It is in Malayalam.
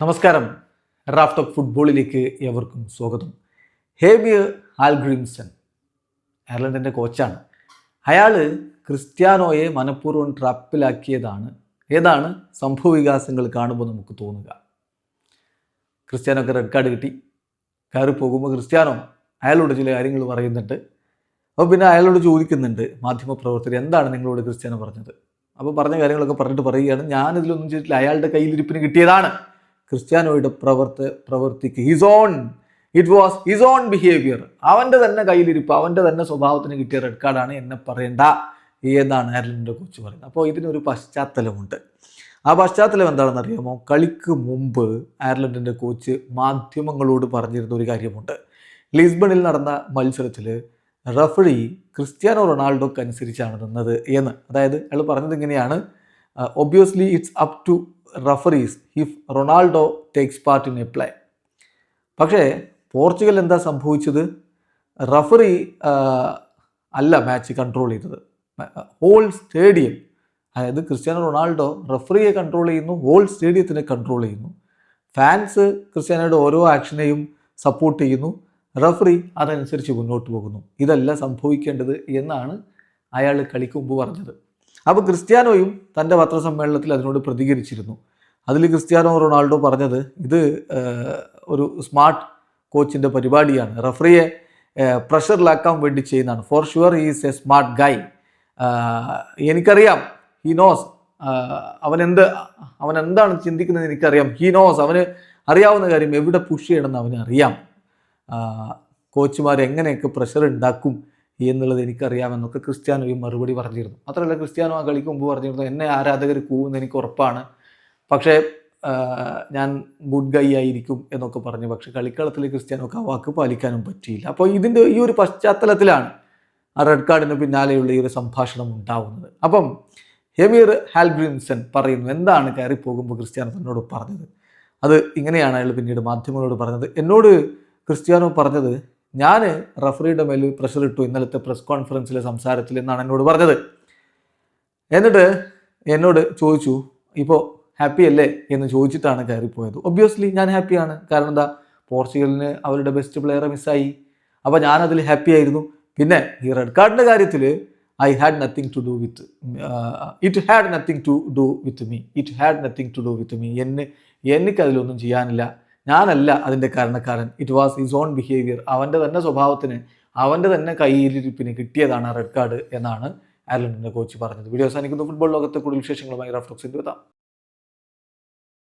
നമസ്കാരം. റാഫ്റ്റ് ഓഫ് ഫുട്ബോളിലേക്ക് ഏവർക്കും സ്വാഗതം. ഹേബിയർ ആൽഗ്രിംസൺ അയർലൻഡിന്റെ കോച്ചാണ്. അയാൾ ക്രിസ്ത്യാനോയെ മനഃപൂർവം ട്രാപ്പിലാക്കിയതാണ്. ഏതാണ് സംഭവ വികാസങ്ങൾ കാണുമ്പോൾ നമുക്ക് തോന്നുക? ക്രിസ്ത്യാനോക്ക് റെഡ് കാർഡ് കിട്ടി. കയറി പോകുമ്പോൾ ക്രിസ്ത്യാനോ അയാളോട് ചില കാര്യങ്ങൾ പറയുന്നുണ്ട്. അപ്പോൾ പിന്നെ അയാളോട് ചോദിക്കുന്നുണ്ട് മാധ്യമപ്രവർത്തകർ എന്താണ് നിങ്ങളോട് ക്രിസ്ത്യാനോ പറഞ്ഞത്? അപ്പോൾ പറഞ്ഞ കാര്യങ്ങളൊക്കെ പറഞ്ഞിട്ട് പറയുകയാണ്. ഞാനിതിലൊന്നും ചെയ്തിട്ടില്ല. അയാളുടെ കയ്യിലിരിപ്പിന് കിട്ടിയതാണ്. ക്രിസ്ത്യാനോയുടെ പ്രവർത്ത പ്രവർത്തിക്ക്. His own it was his own behaviour അവന്റെ തന്നെ കയ്യിലിരിപ്പ് അവന്റെ തന്നെ സ്വഭാവത്തിന് കിട്ടിയ റെഡ് കാർഡാണ് എന്നെ പറയേണ്ട എന്നാണ് അയർലൻഡിന്റെ കോച്ച് പറയുന്നത്. അപ്പോൾ ഇതിനൊരു പശ്ചാത്തലമുണ്ട്. ആ പശ്ചാത്തലം എന്താണെന്ന് അറിയാമോ കളിക്ക് മുമ്പ് അയർലൻഡിന്റെ കോച്ച് മാധ്യമങ്ങളോട് പറഞ്ഞിരുന്ന ഒരു കാര്യമുണ്ട്. ലിസ്ബണിൽ നടന്ന മത്സരത്തിൽ റഫറി ക്രിസ്ത്യാനോ റൊണാൾഡോക്ക് അനുസരിച്ചാണ് നിന്നത് എന്ന്. അതായത് അയാൾ പറഞ്ഞത് ഇങ്ങനെയാണ്. Obviously it's up to referees if Ronaldo takes part in a play പക്ഷേ പോർച്ചുഗൽ എന്താ സംഭവിച്ചത്? റഫറി അല്ല മാച്ച് കൺട്രോൾ ചെയ്തത്. ഹോൾ സ്റ്റേഡിയം അതായത് ക്രിസ്ത്യാനോ റൊണാൾഡോ റഫറിയെ കൺട്രോൾ ചെയ്യുന്നു ഹോൾ സ്റ്റേഡിയത്തിനെ കൺട്രോൾ ചെയ്യുന്നു. ഫാൻസ് ക്രിസ്ത്യാനോയുടെ ഓരോ ആക്ഷനെയും സപ്പോർട്ട് ചെയ്യുന്നു. റഫറി അതനുസരിച്ച് മുന്നോട്ട് പോകുന്നു. ഇതല്ല സംഭവിക്കേണ്ടത് എന്നാണ് അയാൾ കളിക്കുമ്പ് പറഞ്ഞത്. അപ്പോൾ ക്രിസ്ത്യാനോയും തന്റെ പത്രസമ്മേളനത്തിൽ അതിനോട് പ്രതികരിച്ചിരുന്നു. അതിൽ ക്രിസ്ത്യാനോ റൊണാൾഡോ പറഞ്ഞത് ഇത് ഒരു സ്മാർട്ട് കോച്ചിന്റെ പരിപാടിയാണ്. റഫറിയെ പ്രഷറിലാക്കാൻ വേണ്ടി ചെയ്യുന്നതാണ്. For sure is a smart guy. എനിക്കറിയാം ഹി നോസ് അവൻ എന്ത് അവൻ എന്താണ് ചിന്തിക്കുന്നത് എനിക്കറിയാം. ഹി നോസ് അവന് അറിയാവുന്ന കാര്യം എവിടെ പുഷ് ചെയ്യണമെന്ന് അവനറിയാം കോച്ചുമാർ എങ്ങനെയൊക്കെ പ്രഷർ ഉണ്ടാക്കും എന്നുള്ളത് എനിക്കറിയാമെന്നൊക്കെ ക്രിസ്ത്യാനോയും മറുപടി പറഞ്ഞിരുന്നു. മാത്രമല്ല ക്രിസ്ത്യാനോ ആ കളിക്ക് മുമ്പ് പറഞ്ഞിരുന്നു എന്നെ ആരാധകർ കൂവുമെന്ന് എനിക്ക് ഉറപ്പാണ്. പക്ഷേ ഞാൻ ഗുഡ് ഗൈ ആയിരിക്കും എന്നൊക്കെ പറഞ്ഞു. പക്ഷേ കളിക്കളത്തിൽ ക്രിസ്ത്യാനോക്ക് ആ വാക്ക് പാലിക്കാനും പറ്റിയില്ല. അപ്പോൾ ഇതിന്റെ ഈ ഒരു പശ്ചാത്തലത്തിലാണ് ആ റെഡ് കാർഡിന് പിന്നാലെയുള്ള ഈ ഒരു സംഭാഷണം ഉണ്ടാവുന്നത്. അപ്പം ഹെമീർ ഹാൽഗ്രിൻസൺ പറയുന്നു എന്താണ് കയറി പോകുമ്പോൾ ക്രിസ്ത്യാനോ തന്നോട് പറഞ്ഞത്? അത് ഇങ്ങനെയാണ് അയാൾ പിന്നീട് മാധ്യമങ്ങളോട് പറഞ്ഞത്. എന്നോട് ക്രിസ്ത്യാനോ പറഞ്ഞത് ഞാൻ റഫറിയുടെ മേൽ പ്രഷർ ഇട്ടു ഇന്നലത്തെ പ്രസ് കോൺഫറൻസിലെ സംസാരത്തിൽ എന്നാണ് എന്നോട് പറഞ്ഞത്. എന്നിട്ട് എന്നോട് ചോദിച്ചു ഇപ്പോൾ ഹാപ്പി അല്ലേ? എന്ന് ചോദിച്ചിട്ടാണ് കയറിപ്പോയത്. ഒബ്വിയസ്ലി ഞാൻ ഹാപ്പിയാണ് കാരണം എന്താ? പോർച്ചുഗലിന് അവരുടെ ബെസ്റ്റ് പ്ലെയറെ മിസ്സായി അപ്പോൾ ഞാനതിൽ ഹാപ്പി ആയിരുന്നു. പിന്നെ ഈ റെഡ് കാർഡിന്റെ കാര്യത്തിൽ I had nothing to do with it had nothing to do with me it had nothing to do with me എന്നെ എനിക്കതിലൊന്നും ചെയ്യാനില്ല. ഞാനല്ല അതിന്റെ കാരണക്കാരൻ. It was his own behaviour അവന്റെ തന്നെ സ്വഭാവത്തിന് അവന്റെ തന്നെ കയ്യിലിരിപ്പിന് കിട്ടിയതാണ് റെഡ് കാർഡ് എന്നാണ് അയർലൻഡിന്റെ കോച്ച് പറഞ്ഞത്. വീഡിയോ അവസാനിക്കുന്നു. ഫുട്ബോൾ ലോകത്തെ കൂടുതൽ വിശേഷങ്ങളുമായി റഫ്ലോക്സിന്റെ എത്താം.